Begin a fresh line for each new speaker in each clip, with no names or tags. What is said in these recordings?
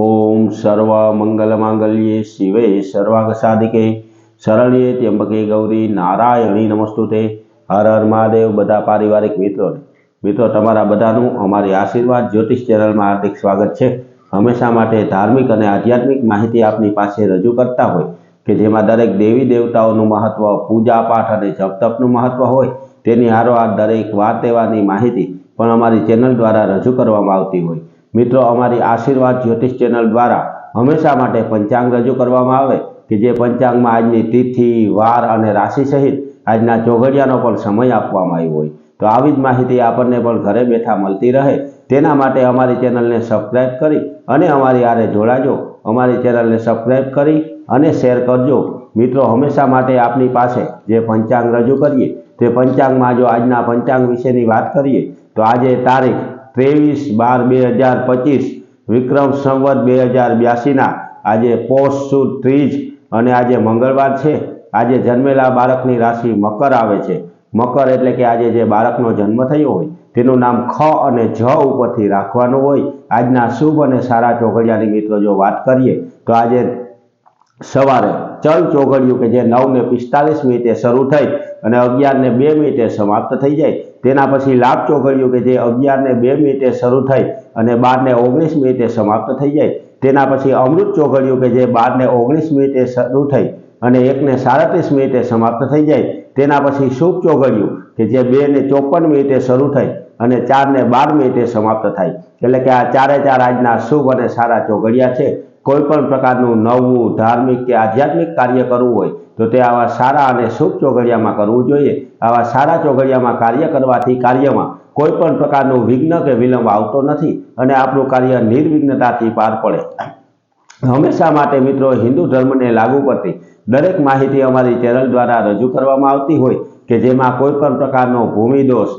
ઓમ સર્વ મંગલ માંગલ્યે શિવે સર્વાંગ સાધિકે શરણ્યે ત્યંબકે ગૌરી નારાયણી નમસ્તુતે હર હર મહાદેવ બધા પારિવારિક મિત્રોને મિત્રો તમારા બધાનું અમારી આશીર્વાદ જ્યોતિષ ચેનલમાં હાર્દિક સ્વાગત છે। હંમેશા માટે ધાર્મિક અને આધ્યાત્મિક માહિતી આપની પાસે રજૂ કરતા હોય કે જેમાં દરેક દેવી દેવતાઓનું મહત્વ, પૂજા પાઠ અને જપ તપનું મહત્વ હોય, તેની હારો આ દરેક વાર એવાની માહિતી પણ અમારી ચેનલ દ્વારા રજૂ કરવામાં આવતી હોય. મિત્રો, અમારી આશીર્વાદ જ્યોતિષ ચેનલ દ્વારા હંમેશા માટે પંચાંગ રજૂ કરવામાં આવે કે જે પંચાંગમાં આજની તિથિ, વાર અને રાશિ સહિત આજના ચોઘડિયાનો પણ સમય આપવામાં આવ્યો હોય. તો આવી જ માહિતી આપણને પણ ઘરે બેઠા મળતી રહે. તેના માટે અમારી ચેનલને સબસ્ક્રાઈબ કરી અને અમારી આરે જોડાજો. અમારી ચેનલને સબસ્ક્રાઈબ કરી અને શેર કરજો. મિત્રો, હંમેશા માટે આપની પાસે જે પંચાંગ રજૂ કરીએ, તે પંચાંગમાં જો આજના પંચાંગ વિશેની વાત કરીએ, તો આજે તારીખ ત્રેવીસ બાર બે હજાર પચીસ, વિક્રમ સંવત બે હજાર બ્યાસીના. આજે પોષ સુદ ત્રીજ અને આજે મંગળવાર છે. આજે જન્મેલા બાળકની રાશિ મકર આવે છે. મકર એટલે કે આજે જે બાળકનો જન્મ થયો હોય, તેનું નામ ખ અને જ ઉપરથી રાખવાનું હોય. આજના શુભ અને સારા ચોઘડિયાની મિત્રો, જો વાત કરીએ, તો આજે સવારે ચલ ચોઘડિયું કે જે નવ ને પિસ્તાલીસ મિનિટે શરૂ થઈ અને અગિયારને બે મિનિટે સમાપ્ત થઈ જાય. તેના પછી લાભ ચોઘડિયું કે જે અગિયારને બે મિનિટે શરૂ થઈ અને બારને ઓગણીસ મિનિટે સમાપ્ત થઈ જાય. તેના પછી અમૃત ચોઘડિયું કે જે બારને ઓગણીસ મિનિટે શરૂ થઈ અને એકને સાડત્રીસ મિનિટે સમાપ્ત થઈ જાય. તેના પછી શુભ ચોઘડિયું કે જે બેને ચોપન મિનિટે શરૂ થઈ અને ચારને બાર મિનિટે સમાપ્ત થાય. એટલે કે આ ચારે ચાર આજના શુભ અને સારા ચોઘડિયા છે. કોઈ પણ પ્રકારનું નવું ધાર્મિક કે આધ્યાત્મિક કાર્ય કરવું હોય, તો તે આવા સારા અને શુભ ચોઘડિયામાં કરવું જોઈએ. આવા સારા ચોઘડિયામાં કાર્ય કરવાથી કાર્યમાં કોઈ પણ પ્રકારનું વિઘ્ન કે વિલંબ આવતો નથી અને આપણું કાર્ય નિર્વિઘ્નતાથી પાર પડે. હંમેશા માટે મિત્રો હિન્દુ ધર્મને લાગુ પડતી દરેક માહિતી અમારી ચેનલ દ્વારા રજૂ કરવામાં આવતી હોય કે જેમાં કોઈ પણ પ્રકારનો ભૂમિ દોષ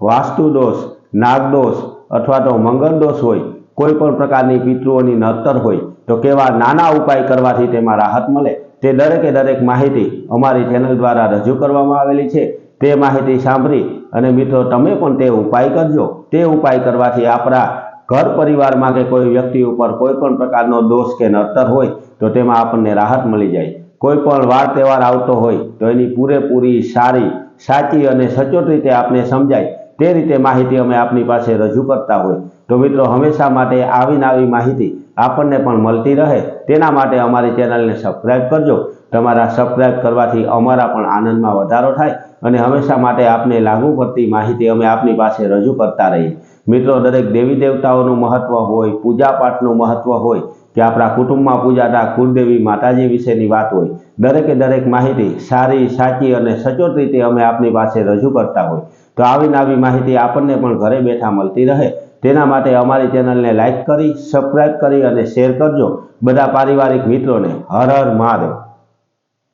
વાસ્તુદોષ નાગદોષ અથવા તો મંગળ દોષ હોય કોઈ પણ પ્રકારની પિતૃઓની નતર હોય, તો કેવા નાના ઉપાય કરવાથી તેમાં રાહત મળે? તે દરેકે દરેક માહિતી અમારી ચેનલ દ્વારા રજૂ કરવામાં આવેલી છે. તે માહિતી સાંભળી અને મિત્રો, તમે પણ તે ઉપાય કરજો. તે ઉપાય કરવાથી આપણા ઘર પરિવારમાં કે કોઈ વ્યક્તિ ઉપર કોઈ પણ પ્રકારનો દોષ કે નડતર હોય, તો તેમાં આપણને રાહત મળી જાય. કોઈ પણ વાર તહેવાર આવતો હોય, તો એની પૂરેપૂરી સારી, સાચી અને સચોટ રીતે આપને સમજાય. તે રીતે માહિતી અમે આપની પાસે રજૂ કરતા હોય. તો મિત્રો, હંમેશા માટે આવીને આવી માહિતી આપણને પણ મળતી રહે. તેના માટે અમારી ચેનલને સબસ્ક્રાઈબ કરજો. તમારા સબસ્ક્રાઈબ કરવાથી અમારા પણ આનંદમાં વધારો થાય અને હંમેશા માટે આપને લાગુ પડતી માહિતી અમે આપની પાસે રજૂ કરતા રહીએ. મિત્રો, દરેક દેવી દેવતાઓનું મહત્વ હોય, પૂજા પાઠનું મહત્વ હોય, કે આપણા કુટુંબમાં પૂજાતા કુળદેવી માતાજી વિશેની વાત હોય, દરેકે દરેક માહિતી સારી, સાચી અને સચોટ રીતે અમે આપની પાસે રજૂ કરતા હોય. તો આવી માહિતી આપણને પણ ઘરે બેઠા મળતી રહે. તેના માટે અમારી ચેનલને લાઇક કરી સબસ્ક્રાઈબ કરી અને શેર કરજો. બધા પારિવારિક મિત્રોને હર હર મહાદેવ.